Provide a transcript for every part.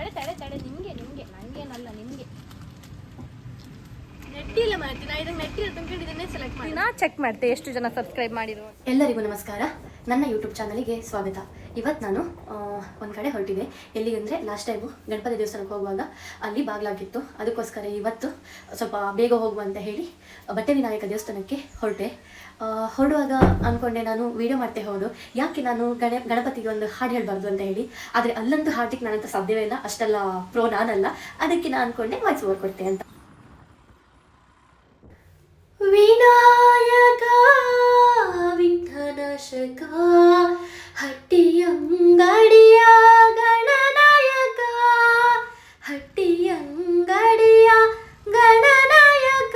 ತಡೆ ತಡೆ ತಡೆ. ನಿಮಗೆ ನಿಮಗೆ. ನಂಗೇನಲ್ಲ ನಿಮಗೆ. ನೆಟ್ಟಿಲ್ಲ ಮಾಡ್ತೀನಿ. ನಾ ಇದನ್ನ ನೆಟ್ಟಿರೋ ತನಕ ಇದನ್ನೇ ಸೆಲೆಕ್ಟ್ ಮಾಡಿ ನಾ ಚೆಕ್ ಮಾಡ್ತೆ. ಎಷ್ಟು ಜನ ಸಬ್ಸ್ಕ್ರೈಬ್ ಮಾಡಿದ್ರು? ಎಲ್ಲರಿಗೂ ನಮಸ್ಕಾರ. ನನ್ನ ಯೂಟ್ಯೂಬ್ ಚಾನಲಿಗೆ ಸ್ವಾಗತ. ಇವತ್ತು ನಾನು ಒಂದು ಕಡೆ ಹೊರಟಿದೆ. ಎಲ್ಲಿ ಅಂದರೆ ಲಾಸ್ಟ್ ಟೈಮು ಗಣಪತಿ ದೇವಸ್ಥಾನಕ್ಕೆ ಹೋಗುವಾಗ ಅಲ್ಲಿ ಬಾಗ್ಲಾಗಿತ್ತು. ಅದಕ್ಕೋಸ್ಕರ ಇವತ್ತು ಸ್ವಲ್ಪ ಬೇಗ ಹೋಗುವ ಅಂತ ಹೇಳಿ ಬಟ್ಟೆ ವಿನಾಯಕ ದೇವಸ್ಥಾನಕ್ಕೆ ಹೊರಟೆ. ಆ, ಹೊರಡುವಾಗ ಅಂದ್ಕೊಂಡೆ ನಾನು ವಿಡಿಯೋ ಮಾಡ್ತೆ ಹೋದು. ಯಾಕೆ ನಾನು ಗಣ ಗಣಪತಿಗೆ ಒಂದು ಹಾಡು ಹೇಳಬಾರ್ದು ಅಂತ ಹೇಳಿ. ಆದರೆ ಅಲ್ಲಂತೂ ಹಾಡಿಗೆ ನಾನಂತ ಸಾಧ್ಯವೇ ಇಲ್ಲ. ಅಷ್ಟೆಲ್ಲ ಪ್ರೋ ನಾನಲ್ಲ. ಅದಕ್ಕೆ ನಾನು ಅಂದ್ಕೊಂಡೆ ವಾಯ್ಸ್ ಓವರ್ ಕೊಡ್ತೆ ಅಂತ. ವಿಘ್ನನಾಶಕ ಹಟ್ಟಿಯಂಗಡಿಯ ಗಣನಾಯಕ ಹಟ್ಟಿಯಂಗಡಿಯ ಗಣನಾಯಕ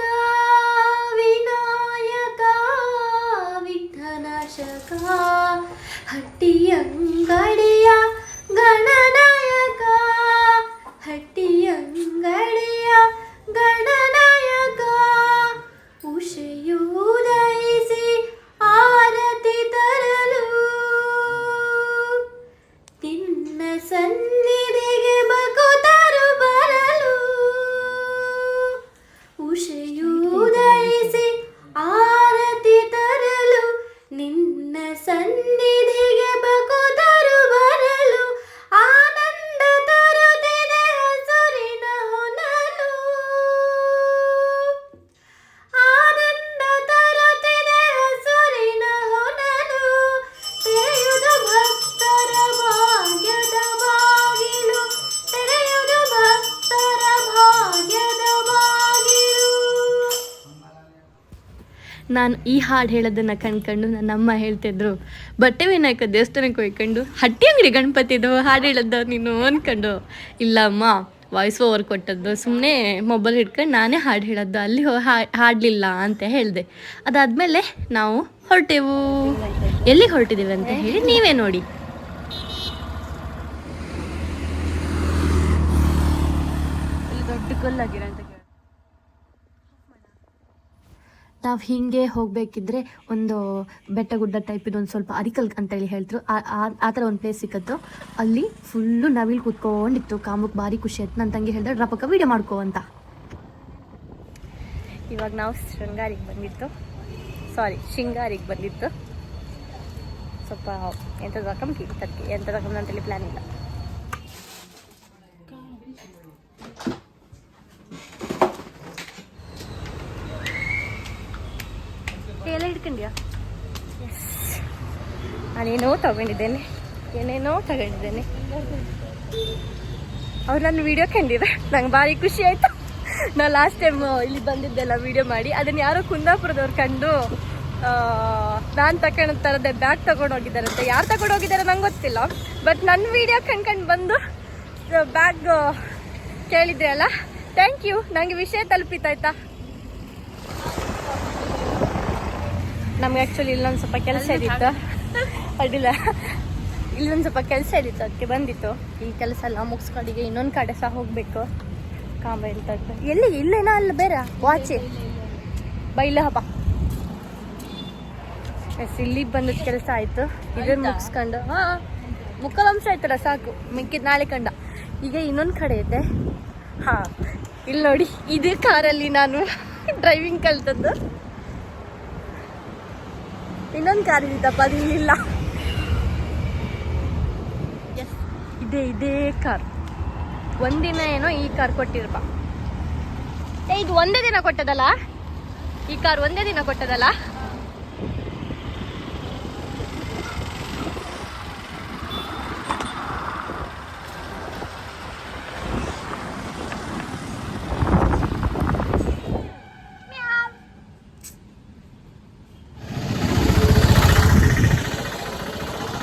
ವಿನಾಯಕ ವಿಘ್ನನಾಶಕ ಹಟ್ಟಿಯಂಗಡಿಯ ನಾನು ಈ ಹಾಡು ಹೇಳೋದನ್ನ ಕಣ್ಕೊಂಡು ನನ್ನ ಅಮ್ಮ ಹೇಳ್ತಿದ್ರು, ಬಟ್ಟೆ ವಿನಾಯಕ ದೇವಸ್ಥಾನಕ್ಕೆ ಹೋಯ್ಕೊಂಡು ಹಟ್ಟಿ ಅಂಗಡಿ ಗಣಪತಿದು, ಹಾಡು ಹೇಳೋದ ನೀನು ಅನ್ಕೊಂಡು, ಇಲ್ಲ ಅಮ್ಮ ವಾಯ್ಸ್ ಓವರ್ ಕೊಟ್ಟದ್ದು ಸುಮ್ಮನೆ ಮೊಬೈಲ್ ಹಿಡ್ಕೊಂಡು ನಾನೇ ಹಾಡು ಹೇಳೋದು, ಅಲ್ಲಿ ಹಾಡ್ಲಿಲ್ಲ ಅಂತ ಹೇಳಿದೆ. ಅದಾದಮೇಲೆ ನಾವು ಹೊರಟೆವು. ಎಲ್ಲಿಗೆ ಹೊರಟಿದ್ದೀವಿ ಅಂತ ಹೇಳಿ ನೀವೇ ನೋಡಿ. ದೊಡ್ಡ ಕೊಲ್ಲಾಗಿರೋ ಅಂತ ನಾವು ಹೀಗೆ ಹೋಗಬೇಕಿದ್ರೆ ಒಂದು ಬೆಟ್ಟ ಗುಡ್ಡ ಟೈಪ್ ಇದೊಂದು ಸ್ವಲ್ಪ ಅರಿಕಲ್ ಅಂತೇಳಿ ಹೇಳ್ತರು. ಆ- ಥರ ಒಂದು ಪ್ಲೇಸ್ ಸಿಕ್ಕತ್ತು. ಅಲ್ಲಿ ಫುಲ್ಲು ನವಿಲ್ ಕೂತ್ಕೊಂಡಿತ್ತು. ಕಾಮಕ್ಕೆ ಭಾರಿ ಖುಷಿ ಆಯ್ತು. ನನ್ನ ತಂಗಿ ಹೇಳಿದ್ರೆ ರಪಕ್ಕ ವೀಡಿಯೋ ಮಾಡ್ಕೋ ಅಂತ. ಇವಾಗ ನಾವು ಶೃಂಗಾರಿಗೆ ಬಂದಿತ್ತು. ಸಾರಿ ಶೃಂಗಾರಿಗೆ ಬಂದಿತ್ತು. ಸ್ವಲ್ಪ ಎಂಥದ್ದು ರಕಮ್ ತರ್ಕಿ ಎಂಥದ್ದು ರಕಮ್ ಅಂತೇಳಿ ಪ್ಲ್ಯಾನ್ ಇಲ್ಲ. ಹಿಡ್ಕೊಂಡ್ಯಾ ನಾನೇನೋ ತಗೊಂಡಿದ್ದೇನೆ. ಏನೇನೋ ತಗೊಂಡಿದ್ದೇನೆ. ಅವ್ರು ನನ್ನ ವಿಡಿಯೋ ಕಂಡಿದೆ ನಂಗೆ ಭಾರಿ ಖುಷಿ ಆಯ್ತು. ನಾನು ಲಾಸ್ಟ್ ಟೈಮ್ ಇಲ್ಲಿ ಬಂದಿದ್ದೆಲ್ಲ ವಿಡಿಯೋ ಮಾಡಿ. ಅದನ್ನ ಯಾರೋ ಕುಂದಾಪುರದವ್ರು ಕಂಡು ನಾನು ತಗೊಂಡ ಥರದ್ದೇ ಬ್ಯಾಗ್ ತಗೊಂಡು ಹೋಗಿದ್ದಾರಂತೆ. ಯಾರು ತಗೊಂಡು ಹೋಗಿದ್ದಾರೆ ನಂಗೆ ಗೊತ್ತಿಲ್ಲ. ಬಟ್ ನನ್ನ ವಿಡಿಯೋ ಕಂಡ್ಕೊಂಡು ಬಂದು ಬ್ಯಾಗ್ ಕೇಳಿದ್ರಿ ಅಲ್ಲ ಥ್ಯಾಂಕ್ ಯು ನನಗೆ ವಿಷಯ ತಲುಪಿತಾಯ್ತಾ ನಮ್ಗೆ ಆ್ಯಕ್ಚುಲಿ ಇಲ್ಲೊಂದು ಸ್ವಲ್ಪ ಕೆಲಸ ಇದ್ದಿತ್ತು. ಅಡ್ಡಿಲ್ಲ. ಇಲ್ಲೊಂದು ಸ್ವಲ್ಪ ಕೆಲಸ ಇದ್ದಿತ್ತು ಅದಕ್ಕೆ ಬಂದಿತ್ತು. ಈ ಕೆಲಸ ಎಲ್ಲ ಮುಗಿಸ್ಕೊಂಡಿಗೆ ಇನ್ನೊಂದು ಕಡೆ ಸಹ ಹೋಗಬೇಕು. ಕಾಂಬ ಅಂತ. ಎಲ್ಲಿ? ಇಲ್ಲೇನಾ? ಅಲ್ಲಿ ಬೇರೆ. ವಾಚಿ ಬೈಲ ಹಬ್ಬ. ಎಸ್ ಇಲ್ಲಿಗೆ ಬಂದ ಕೆಲಸ ಆಯಿತು. ಇದನ್ನು ಮುಗಿಸ್ಕೊಂಡು. ಹಾಂ ಮುಖವಂಶ ಆಯ್ತಲ್ಲ ಸಾಕು. ಮಿಕ್ಕಿದ ನಾಳೆ ಕಂಡ. ಈಗ ಇನ್ನೊಂದು ಕಡೆ ಇದೆ. ಹಾಂ ಇಲ್ಲಿ ನೋಡಿ. ಇದೇ ಕಾರಲ್ಲಿ ನಾನು ಡ್ರೈವಿಂಗ್ ಕಲ್ತದ್ದು. ಇನ್ನೊಂದು ಕಾರ್ ಇದ್ದಪ್ಪ ಅದು ಎಸ್ ಇದೇ ಇದೇ ಕಾರ್ ಒಂದಿನ ಏನೋ ಈ ಕಾರ್ ಕೊಟ್ಟಿರಪ್ಪ ಏ, ಇದು ಒಂದೇ ದಿನ ಕೊಟ್ಟದಲ್ಲ? ಈ ಕಾರ್ ಒಂದೇ ದಿನ ಕೊಟ್ಟದಲ್ಲ?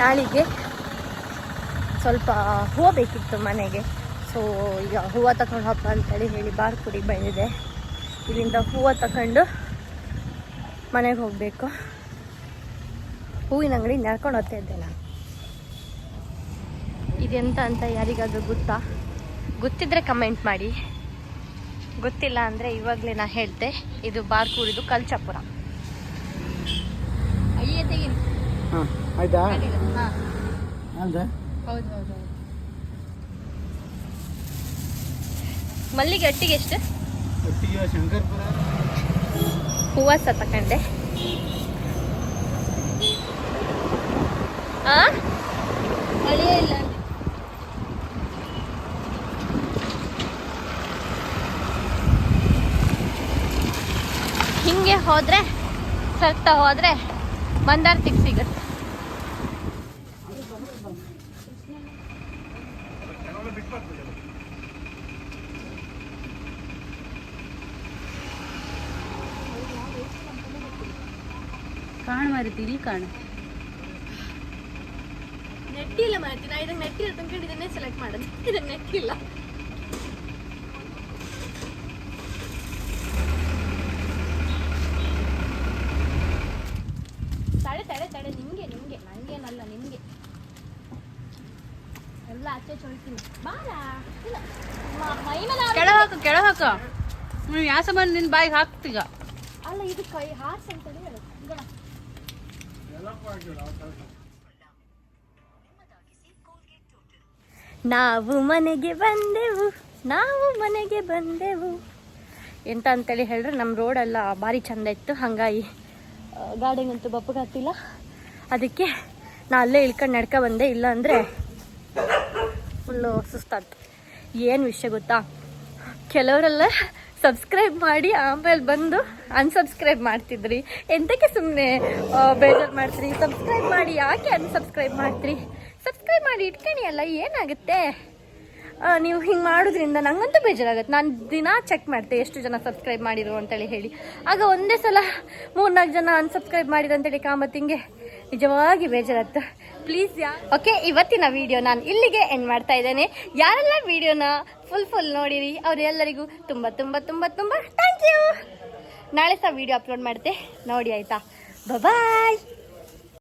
ನಾಳಿಗೆ ಸ್ವಲ್ಪ ಹೂವು ಬೇಕಿತ್ತು ಮನೆಗೆ. ಸೊ ಈಗ ಹೂವು ತಗೊಂಡು ಹಬ್ಬ ಅಂತೇಳಿ ಹೇಳಿ ಬಾರ್ಕುಡಿಗೆ ಬಂದಿದೆ. ಇಲ್ಲಿಂದ ಹೂವು ತಗೊಂಡು ಮನೆಗೆ ಹೋಗಬೇಕು. ಹೂವಿನ ಅಂಗಡಿ ನಡ್ಕೊಂಡು ಹೋಗ್ತಾ ಇದ್ದೆ ನಾನು. ಇದೆಂತ ಅಂತ ಯಾರಿಗಾದರೂ ಗೊತ್ತಾ? ಗೊತ್ತಿದ್ದರೆ ಕಮೆಂಟ್ ಮಾಡಿ. ಗೊತ್ತಿಲ್ಲ ಅಂದರೆ ಇವಾಗಲೇ ನಾ ಹೇಳ್ತೆ. ಇದು ಬಾರ್ಕೂರಿದು ಕಲ್ಚಾಪುರ. ಅಯ್ಯೇ ತೆಗೀನಿ ಹಾಂ ಆಯ್ತಾ? ಹಾಂ ಹೌದಾ ಮಲ್ಲಿಗೆ ಅಟ್ಟಿಗೆ ಎಷ್ಟು? ಹೂವ ಶಂಕರ್ಪುರ. ಹೂವು ಸಹ ತಕೊಂಡೆ ಇಲ್ಲ. ಹಿಂಗೆ ಹೋದ್ರೆ ಸರ್ತಾ ಹೋದ್ರೆ ಬಂದಾರ್ತಿಗೆ ಸಿಗುತ್ತೆ ಕಾಣ ಮಾರುತಿ ಇಲ್ಲಿ ಕಾಣ ನೆಟ್ಟಿಲ್ಲ ಮಾಡ್ತೀನಿ ನಾ ಇದನ್ನ ನೆಟ್ಟಿಲ್ಲ ತಂದ್ಕೊಂಡು ಇದನ್ನೇ ಸೆಲೆಕ್ಟ್ ಮಾಡೋದು. ಇದನ್ನ ನೆಟ್ಟಿಲ್ಲ. ತಡೆ ತಡೆ ತಡೆ ನಿಮ್ಗೆ ನಿಮಗೆ. ನನಗೇನಲ್ಲ ನಿಮ್ಗೆ. ಎಲ್ಲ ಆಚೆ ಚೊಳ್ತೀನಿ. ಬಾರ. ಇಲ್ಲ. ಮ- ಮೇಲೆ ಕೆಳ ಹಾಕು ಕೆಳ ಹಾಕ. ನೀವು ಯಾವ ಸಂಬಂಧ ನಿನ್ನ ಬಾಯಿಗೆ ಹಾಕ್ತೀಗ? ಅಲ್ಲ ಇದು ಕೈ ಹಾರ್ಸ್ ಅಂತೇಳಿ ಬಾ. ನಾವು ಮನೆಗೆ ಬಂದೆವು, ನಾವು ಮನೆಗೆ ಬಂದೆವು. ಎಂತ ಅಂತೇಳಿ ಹೇಳಿದ್ರೆ ನಮ್ಮ ರೋಡೆಲ್ಲ ಭಾರಿ ಚಂದ ಇತ್ತು. ಹಾಗಾಗಿ ಗಾಡಿಗಂತೂ ಬಪ್ಪಗಾತಿಲ್ಲ ಅದಕ್ಕೆ ನಾ ಅಲ್ಲೇ ಇಳ್ಕೊಂಡು ನಡ್ಕೊ ಬಂದೆ. ಇಲ್ಲ ಅಂದರೆ ಫುಲ್ಲು ಸುಸ್ತಾಯ್ತು ಏನು ವಿಷಯ ಗೊತ್ತಾ? ಕೆಲವರೆಲ್ಲ ಸಬ್ಸ್ಕ್ರೈಬ್ ಮಾಡಿ, ಆಮೇಲೆ ಬಂದು ಅನ್ಸಬ್ಸ್ಕ್ರೈಬ್ ಮಾಡ್ತಿದ್ರಿ. ಎಂತಕ್ಕೆ ಸುಮ್ಮನೆ ಬೇಜಾರು ಮಾಡ್ತೀರಿ? ಸಬ್ಸ್ಕ್ರೈಬ್ ಮಾಡಿ, ಯಾಕೆ ಅನ್ಸಬ್ಸ್ಕ್ರೈಬ್ ಮಾಡ್ತೀರಿ? ಸಬ್ಸ್ಕ್ರೈಬ್ ಮಾಡಿ ಇಟ್ಕೊಳ್ಳಿ ಅಲ್ಲ ಏನಾಗುತ್ತೆ ನೀವು ಹಿಂಗೆ ಮಾಡೋದ್ರಿಂದ ನಂಗಂತೂ ಬೇಜಾರಾಗುತ್ತೆ. ನಾನು ದಿನ ಚೆಕ್ ಮಾಡ್ತೆ ಎಷ್ಟು ಜನ ಸಬ್ಸ್ಕ್ರೈಬ್ ಮಾಡಿರು ಅಂತೇಳಿ ಹೇಳಿ. ಆಗ ಒಂದೇ ಸಲ ಮೂರ್ನಾಲ್ಕು ಜನ ಅನ್ಸಬ್ಸ್ಕ್ರೈಬ್ ಮಾಡಿದ್ರು ಕಾಮತ್ ಕಾಮತ್ತಿಂಗೆ ನಿಜವಾಗಿ ಬೇಜಾರತ್ತ ಪ್ಲೀಸ್ ಯಾ? ಓಕೆ ಇವತ್ತಿನ ವಿಡಿಯೋ ನಾನು ಇಲ್ಲಿಗೆ ಎಂಡ್ ಮಾಡ್ತಾ ಇದ್ದೇನೆ. ಯಾರೆಲ್ಲ ವಿಡಿಯೋನ ಫುಲ್ ಫುಲ್ ನೋಡಿರಿ ಅವರೆಲ್ಲರಿಗೂ ತುಂಬ ತುಂಬ ತುಂಬ ತುಂಬ ಥ್ಯಾಂಕ್ ಯು ನಾಳೆ ಸಹ ವಿಡಿಯೋ ಅಪ್ಲೋಡ್ ಮಾಡ್ತೆ. ನೋಡಿ ಆಯಿತಾ? ಬಾಯ್